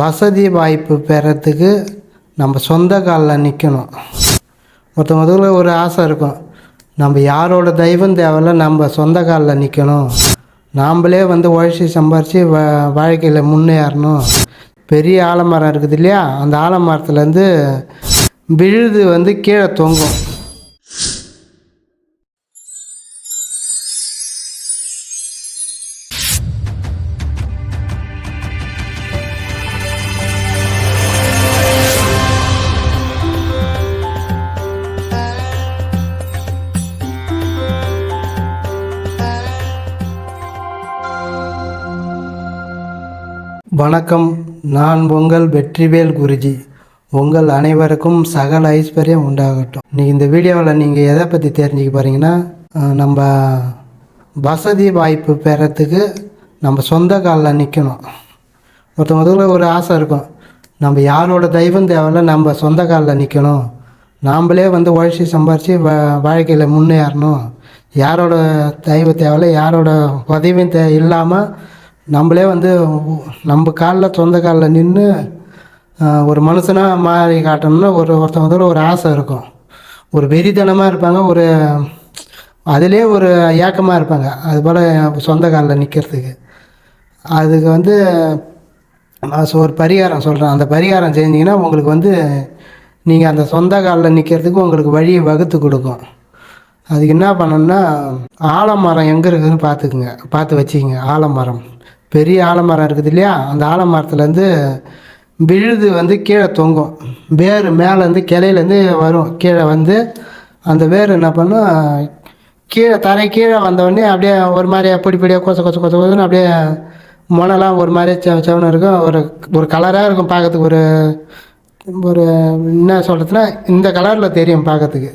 வசதி வாய்ப்பு பெறத்துக்கு நம்ம சொந்த காலில் நிற்கணும் ஒருத்தவங்க ஒரு ஆசை இருக்கும். நம்ம யாரோட தெய்வம் தேவையில்ல நம்ம சொந்த காலில் நிற்கணும் நாம்ளே வந்து உழைச்சி சம்பாரித்து வ வாழ்க்கையில் முன்னேறணும். பெரிய ஆலமரம் இருக்குது இல்லையா? அந்த ஆலமரத்துலேருந்து விழுது வந்து கீழே தொங்கும். வணக்கம். நான் உங்கள் வெற்றிவேல் குருஜி. உங்கள் அனைவருக்கும் சகல ஐஸ்வர்யம் உண்டாகட்டும். நீங்கள் இந்த வீடியோவில் நீங்கள் எதை பற்றி தெரிஞ்சுக்க போகிறீங்கன்னா நம்ம வசதி வாய்ப்பு பெறத்துக்கு நம்ம சொந்த காலில் நிற்கணும் ஒருத்தவங்க ஒரு ஆசை இருக்கும். நம்ம யாரோட தெய்வம் தேவையில்ல நம்ம சொந்த காலில் நிற்கணும் நாம்ளே வந்து உழைச்சி சம்பாரித்து வ வாழ்க்கையில் முன்னேறணும். யாரோட தெய்வ தேவையில்ல யாரோட உதவியும் தே இல்லாமல் நம்மளே வந்து நம்ம காலில் சொந்த காலில் நின்று ஒரு மனுஷனாக மாறி காட்டணும்னா ஒரு ஒருத்தவங்க ஒரு ஆசை இருக்கும். ஒரு வெறித்தனமாக இருப்பாங்க ஒரு அதிலே ஒரு ஏக்கமாக இருப்பாங்க. அதுபோல் சொந்த காலில் நிற்கிறதுக்கு அதுக்கு வந்து ஒரு பரிகாரம் சொல்கிறேன் அந்த பரிகாரம் செஞ்சிங்கன்னா உங்களுக்கு வந்து நீங்கள் அந்த சொந்த காலில் நிற்கிறதுக்கு உங்களுக்கு வழியை வகுத்து கொடுக்கும். அதுக்கு என்ன பண்ணணும்னா ஆலமரம் எங்கே இருக்குதுன்னு பார்த்துக்குங்க. பார்த்து வச்சுக்கோங்க ஆலமரம். பெரிய ஆலமரம் இருக்குது இல்லையா? அந்த ஆலமரத்துலேருந்து விழுது வந்து கீழே தொங்கும். வேர் மேலேருந்து கிளையிலேருந்து வரும். கீழே வந்து அந்த வேர் என்ன பண்ணும்? கீழே தரை கீழே வந்தவொடனே அப்படியே ஒரு மாதிரி பொடி பொடியாக கொச கொச கொச கொசன்னு அப்படியே முனெல்லாம் ஒரு மாதிரி செவ செவனும் இருக்கும். ஒரு ஒரு கலராக இருக்கும் பார்க்கறதுக்கு. ஒரு ஒரு என்ன சொல்கிறதுனா இந்த கலரில் தெரியும் பார்க்கறதுக்கு.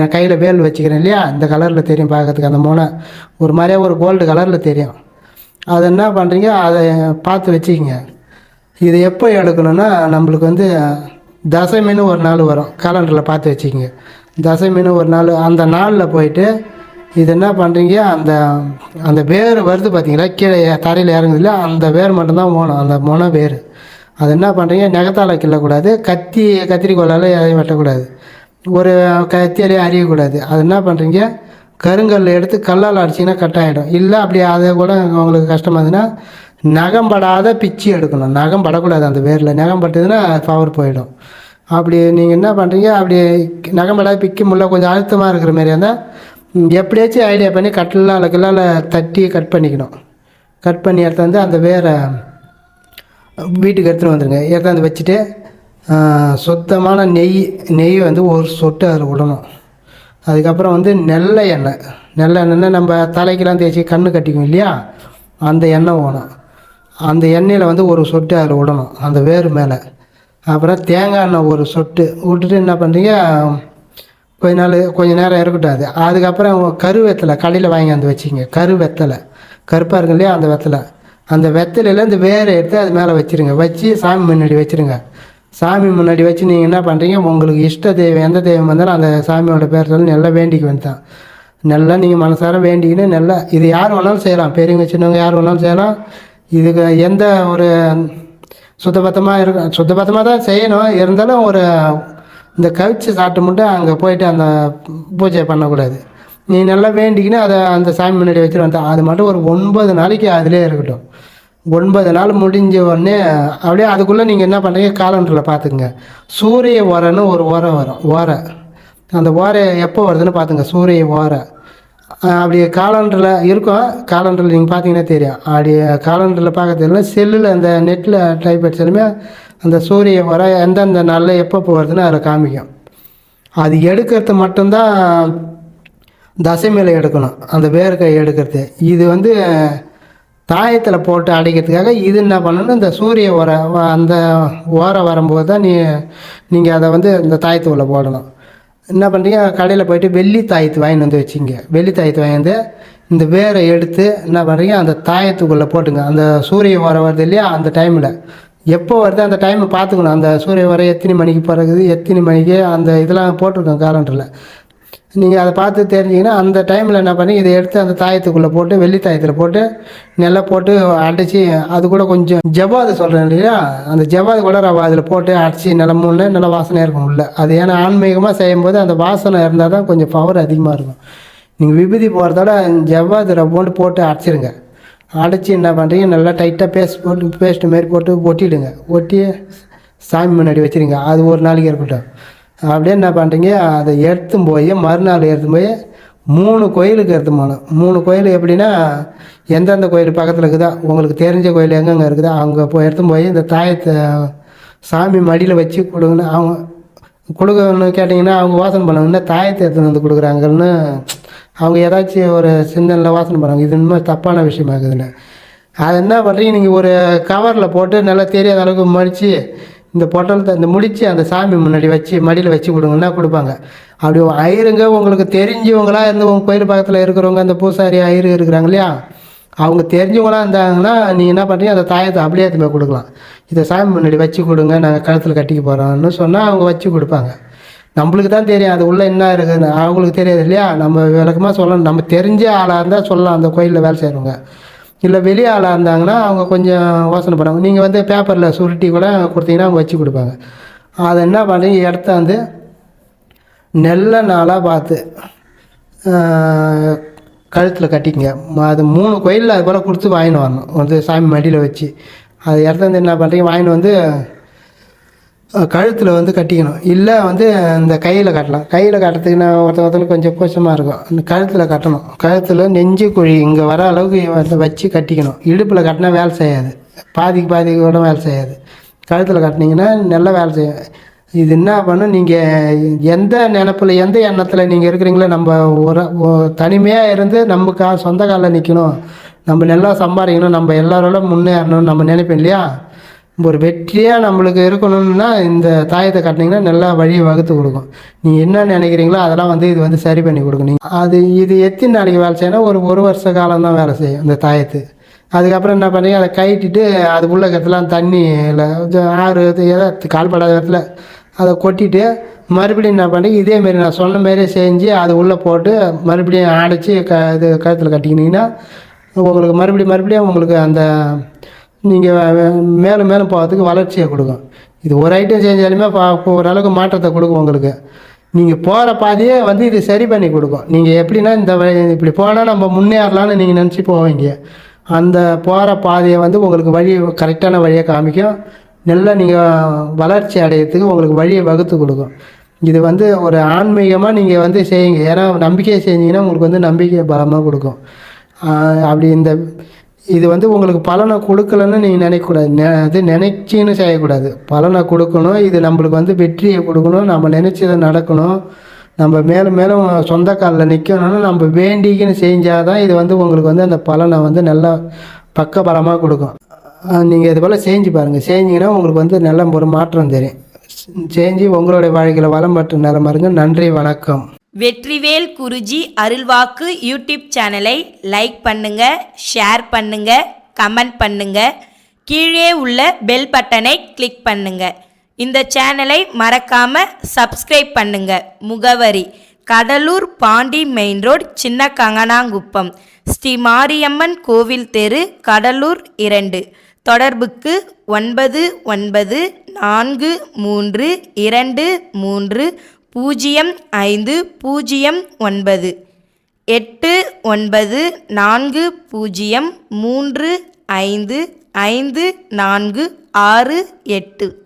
நான் கையில் வேல் வச்சுக்கிறேன் இல்லையா? இந்த கலரில் தெரியும் பார்க்கறதுக்கு. அந்த முனை ஒரு மாதிரியாக ஒரு கோல்டு கலரில் தெரியும். அதை என்ன பண்ணுறீங்க அதை பார்த்து வச்சுக்கிங்க. இது எப்போ எடுக்கணும்னா நம்மளுக்கு வந்து தசமின்னு ஒரு நாள் வரும். கேலண்டரில் பார்த்து வச்சுக்கிங்க. தசமின்னு ஒரு நாள் அந்த நாளில் போயிட்டு இது என்ன பண்ணுறீங்க அந்த அந்த வேர் வருது பார்த்தீங்களா? கீழே தரையில் இறங்குது அந்த வேர் மட்டும்தான் ஓணும் அந்த முனை வேர். அது என்ன பண்ணுறீங்க நெகத்தால் கிள்ளக்கூடாது. கத்தி கத்திரிக்கோலால் எதையும் வெட்டக்கூடாது. ஒரு கத்தியாலே அறியக்கூடாது அது என்ன பண்ணுறீங்க கருங்கல் எடுத்து கல்லால் அடிச்சிங்கன்னா கட் ஆகிடும் இல்லை அப்படி அதை கூட உங்களுக்கு கஷ்டமாக இருந்ததுன்னா நகம் படாத பிச்சு எடுக்கணும். நகம் படக்கூடாது அந்த வேரில். நகம் பட்டதுன்னா பவர் போயிடும். அப்படி நீங்கள் என்ன பண்ணுறீங்க அப்படி நகம் படாத பிக்க கொஞ்சம் அழுத்தமாக இருக்கிற மாதிரி இருந்தால் எப்படியாச்சும் ஐடியா பண்ணி கட்டிலால் கல்லால் தட்டி கட் பண்ணிக்கணும். கட் பண்ணி எடுத்து வந்து அந்த வேரை வீட்டுக்கு எடுத்துகிட்டு வந்துடுங்க எடுத்தாந்து வச்சுட்டு சுத்தமான நெய் நெய் வந்து ஒரு சொட்டு அதில் விடணும். அதுக்கப்புறம் வந்து நெல்லை எண்ணெய். நெல்லை எண்ணெய்னா நம்ம தலைக்கெலாம் தேய்ச்சி கண்ணு கட்டிக்கும் இல்லையா? அந்த எண்ணெய் ஓணும் அந்த எண்ணெயில் வந்து ஒரு சொட்டு அதில் விடணும் அந்த வேர் மேலே. அப்புறம் தேங்காய் எண்ணெய் ஒரு சொட்டு. விட்டுட்டு என்ன பண்ணுறீங்க? கொஞ்ச நாள் கொஞ்ச நேரம் இருக்கட்டும் அது அதுக்கப்புறம் கருவெத்தலை கடையில் வாங்கி வந்து வச்சிங்க கரு வெத்தலை கருப்பாக இருக்கு இல்லையா அந்த வெத்தலை? அந்த வெத்தலையில் இந்த வேரை எடுத்து அது மேலே வச்சிருங்க. வச்சு சாமி முன்னாடி வச்சிருங்க. சாமி முன்னாடி வச்சு நீங்கள் என்ன பண்ணுறீங்க உங்களுக்கு இஷ்ட தெய்வம் எந்த தெய்வம் வந்தாலும் அந்த சாமியோட பேர் சொல்லி நல்லா வேண்டிக்கு வேண்டியதான் நல்லா நீங்கள் மனசார வேண்டிக்கின்னு நல்லா இது யார் வேணாலும் செய்யலாம். பெரியவங்க சின்னவங்க யார் வேணாலும் செய்யலாம். இதுக்கு எந்த ஒரு சுத்தபத்தமாக இருக்க சுத்தபத்தமாக தான் செய்யணும். இருந்தாலும் ஒரு இந்த கவிச்சு சாப்பிட்டு மட்டும் அங்கே போயிட்டு அந்த பூஜை பண்ணக்கூடாது. நீ நல்லா வேண்டிக்கின்னு அதை அந்த சாமி முன்னாடி வச்சுட்டு வந்தா அது மட்டும் ஒரு ஒன்பது நாளைக்கு அதிலே இருக்கட்டும். ஒன்பது நாள் முடிஞ்ச உடனே அப்படியே அதுக்குள்ளே நீங்கள் என்ன பண்ணுறீங்க காலண்டரில் பார்த்துக்குங்க சூரிய ஓரன்னு ஒரு ஓரம் வரும் ஓரை. அந்த ஓரை எப்போ வருதுன்னு பார்த்துங்க சூரிய ஓரை. அப்படி காலண்டரில் இருக்கும். காலண்டரில் நீங்கள் பார்த்தீங்கன்னா தெரியும். அப்படி காலண்டரில் பார்க்க தெரியல செல்லில் அந்த நெட்டில் டைப் அடிச்சாலுமே அந்த சூரிய வர எந்தெந்த நாளில் எப்போ வருதுன்னு அதில் காமிக்கும். அது எடுக்கிறது மட்டும்தான் தசமியில் எடுக்கணும். அந்த வேர்க்கை எடுக்கிறது. இது வந்து தாயத்தில் போட்டு அடைக்கிறதுக்காக இது என்ன பண்ணணும்? இந்த சூரிய உர அந்த ஓரம் வரும்போது தான் நீ நீங்கள் அதை வந்து இந்த தாயத்துக்குள்ளே போடணும். என்ன பண்ணுறீங்க கடையில் போயிட்டு வெள்ளி தாயத்து வாங்கிட்டு வந்து வச்சிங்க வெள்ளி தாயத்து வாங்கி வந்து இந்த வேரை எடுத்து என்ன பண்ணுறீங்க அந்த தாயத்துக்குள்ளே போட்டுங்க. அந்த சூரிய உரம் வருது இல்லையா? அந்த டைமில். எப்போ வருது? அந்த டைமை பார்த்துக்கணும். அந்த சூரிய உரம் எத்தனை மணிக்கு பிறகுது? எத்தனை மணிக்கு? அந்த இதெல்லாம் போட்டிருக்கோம் கேலண்டரில் நீங்கள் அதை பார்த்து தெரிஞ்சிங்கன்னா அந்த டைமில் என்ன பண்ணி இதை எடுத்து அந்த தாயத்துக்குள்ளே போட்டு வெள்ளி தாயத்தில் போட்டு நல்லா போட்டு அடித்து அது கூட கொஞ்சம் ஜவ்வாது சொல்கிறேன் இல்லையா? அந்த ஜவ்வாது கூட ரவா அதில் போட்டு அடித்து நிலமுள்ள நல்ல வாசனையாக இருக்கும் உள்ள அது ஏன்னா ஆன்மீகமாக செய்யும்போது அந்த வாசனை இருந்தால் தான் கொஞ்சம் பவர் அதிகமாக இருக்கும். நீங்கள் விபூதி போகிறதோட ஜவ்வாது ரவை போட்டு போட்டு அடிச்சிருங்க. அடைச்சி என்ன பண்ணுறீங்க நல்லா டைட்டாக பேஸ்ட் போட்டு பேஸ்ட்டு மாரி போட்டு ஒட்டிவிடுங்க ஒட்டி சாமி முன்னாடி வச்சிருங்க. அது ஒரு நாளைக்கு இருக்கட்டும். அப்படியே என்ன பண்ணுறீங்க அதை எடுத்துன்னு போய் மறுநாள் எடுத்துன்னு போய் மூணு கோயிலுக்கு எடுத்து போகணும் மூணு கோயில் எப்படின்னா எந்தெந்த கோயில் பக்கத்தில் இருக்குதோ உங்களுக்கு தெரிஞ்ச கோயில் எங்கெங்கே இருக்குதோ அங்கே போய் எடுத்து போய் இந்த தாயத்தை சாமி மடியில் வச்சு கொடுங்கன்னு அவங்க கொடுக்கணும்னு கேட்டிங்கன்னா அவங்க வாசனை பண்ணுவாங்கன்னா தாயத்தை எடுத்துன்னு வந்து கொடுக்குறாங்கன்னு அவங்க ஏதாச்சும் ஒரு சிந்தனையில் வாசனை பண்ணுவாங்க. இது இன்னும் தப்பான விஷயமா இருக்குதுன்னு அது என்ன பண்ணுறீங்க நீங்கள் ஒரு கவரில் போட்டு நல்லா தெரியாத அளவுக்கு மடித்து இந்த பொட்டலத்தை இந்த முடித்து அந்த சாமி முன்னாடி வச்சு மடியில் வச்சு கொடுங்கன்னா கொடுப்பாங்க. அப்படி ஐயருங்க உங்களுக்கு தெரிஞ்சவங்களா இருந்து உங்கள் கோயில் பக்கத்தில் இருக்கிறவங்க அந்த பூசாரி ஐயரு இருக்கிறாங்க இல்லையா? அவங்க தெரிஞ்சவங்களா இருந்தாங்கன்னா நீங்கள் என்ன பண்ணுறீங்க அந்த தாயத்தை அப்படியே எடுத்து போய் கொடுக்கலாம். இதை சாமி முன்னாடி வச்சு கொடுங்க நாங்கள் கழுத்தில் கட்டிக்க போகிறோம்னு சொன்னால் அவங்க வச்சு கொடுப்பாங்க. நம்மளுக்கு தான் தெரியும் அது உள்ளே என்ன இருக்குதுன்னு அவங்களுக்கு தெரியாது இல்லையா? நம்ம விளக்கமாக சொல்லணும். நம்ம தெரிஞ்ச ஆளாக இருந்தால் சொல்லலாம் அந்த கோயிலில் வேலை செய்கிறவங்க இல்லை வெளி ஆளாக இருந்தாங்கன்னா அவங்க கொஞ்சம் யோசனை பண்ணுவாங்க. நீங்கள் வந்து பேப்பரில் சுருட்டி கூட கொடுத்தீங்கன்னா அவங்க வச்சு கொடுப்பாங்க. அதை என்ன பண்ணுறீங்க இடத்த வந்து நல்ல நாளாக பார்த்து கழுத்தில் கட்டிக்கங்க. அது மூணு கோயிலில் அது போல் கொடுத்து வாங்கின்னு வரணும். வந்து சாமி மடியில் வச்சு. அது இடத்த வந்து என்ன பண்ணுறீங்க? வாங்கின்னு வந்து கழுத்தில் வந்து கட்டிக்கணும். இல்லை வந்து இந்த கையில் கட்டலாம். கையில் கட்டுறதுக்கு நான் ஒருத்த ஒருத்தருக்கு கொஞ்சம் கோஷமாக இருக்கும். அந்த கழுத்தில் கட்டணும். கழுத்தில் நெஞ்சு குழி இங்கே வர அளவுக்கு வச்சு கட்டிக்கணும். இடுப்பில் கட்டினா வேலை செய்யாது. பாதிக்கு பாதிக்கு கூட வேலை செய்யாது. கழுத்தில் கட்டினீங்கன்னா நல்லா வேலை செய்யும். இது என்ன பண்ணும்? நீங்கள் எந்த நினப்பில் எந்த எண்ணத்தில் நீங்கள் இருக்கிறீங்களோ நம்ம ஒரு தனிமையாக இருந்து நம்ம கா சொந்த காலில் நிற்கணும் நம்ம நல்லா சம்பாதிக்கணும். நம்ம எல்லாரோட முன்னேறணும். நம்ம நினைப்போம் இல்லையா? ஒரு வெற்றியாக நம்மளுக்கு இருக்கணும்னா இந்த தாயத்தை கட்டினீங்கன்னா நல்லா வழியை வகுத்து கொடுக்கும். நீங்கள் என்ன நினைக்கிறீங்களோ அதெல்லாம் வந்து இது வந்து சரி பண்ணி கொடுக்கும். அது இது எத்தனை நாளைக்கு வேலை செய்யணும் ஒரு ஒரு வருஷ காலம் தான் வேலை செய்யும் இந்த தாயத்து. அதுக்கப்புறம் என்ன பண்ணுங்க? அதை கைட்டிட்டு அது உள்ள தண்ணி தண்ணியில் ஆறு ஏதாவது கால்படாத இடத்துல அதை கொட்டிட்டு மறுபடியும் என்ன பண்ணி இதேமாரி நான் சொன்ன மாரியே செஞ்சு அது உள்ளே போட்டு மறுபடியும் அடைச்சி க இது கழுத்தில் கட்டிக்கினீங்கன்னா உங்களுக்கு மறுபடியும் மறுபடியும் உங்களுக்கு அந்த நீங்கள் மேலும் மேலும் போகிறதுக்கு வளர்ச்சியை கொடுக்கும். இது ஒரு ஐட்டம் செஞ்சாலுமே ஓரளவுக்கு மாற்றத்தை கொடுக்கும் உங்களுக்கு. நீங்கள் போகிற பாதையே வந்து இது சரி பண்ணி கொடுக்கும். நீங்கள் எப்படின்னா இந்த வழி இப்படி போனால் நம்ம முன்னேறலான்னு நீங்கள் நினச்சி போவீங்க. அந்த போகிற பாதையை வந்து உங்களுக்கு வழி கரெக்டான வழியை காமிக்கும். நல்லா நீங்கள் வளர்ச்சி அடையிறதுக்கு உங்களுக்கு வழியை வகுத்து கொடுக்கும். இது வந்து ஒரு ஆன்மீகமாக நீங்கள் வந்து செய்யுங்க. ஏன்னா நம்பிக்கையை செஞ்சீங்கன்னா உங்களுக்கு வந்து நம்பிக்கை பலமாக கொடுக்கும். அப்படி இந்த இது வந்து உங்களுக்கு பலனை கொடுக்கலன்னு நீங்கள் நினைக்கக்கூடாது. நெ அது நினைச்சின்னு செய்யக்கூடாது. பலனை கொடுக்கணும். இது நம்மளுக்கு வந்து வெற்றியை கொடுக்கணும். நம்ம நினச்சதை நடக்கணும். நம்ம மேலும் மேலும் சொந்த காலில் நிற்கணும்னு நம்ம வேண்டிக்கின்னு செஞ்சால் தான் இது வந்து உங்களுக்கு வந்து அந்த பலனை வந்து நல்லா பக்கபலமாக கொடுக்கும். நீங்கள் இது போல் செஞ்சு பாருங்கள் செஞ்சிங்கன்னா உங்களுக்கு வந்து நல்ல ஒரு மாற்றம் தெரியும். செஞ்சு உங்களுடைய வாழ்க்கையில் வளம் பெற்று நிலம் பாருங்க நன்றி வணக்கம். வெற்றிவேல் குருஜி அருள்வாக்கு யூடியூப் சேனலை லைக் பண்ணுங்க ஷேர் பண்ணுங்க கமெண்ட் பண்ணுங்க. கீழே உள்ள பெல் பட்டனை கிளிக் பண்ணுங்க. இந்த சேனலை மறக்காம சப்ஸ்கிரைப் பண்ணுங்க. முகவரி கடலூர் பாண்டி மெயின் ரோட் சின்ன கங்கனாங்குப்பம் ஸ்ரீ மாரியம்மன் கோவில் தெரு கடலூர் இரண்டு. தொடர்புக்கு ஒன்பது ஒன்பது நான்கு மூன்று இரண்டு மூன்று பூஜ்ஜியம் ஐந்து பூஜ்ஜியம் ஒன்பது. எட்டு ஒன்பது நான்கு பூஜ்ஜியம் மூன்று ஐந்து ஐந்து நான்கு ஆறு எட்டு.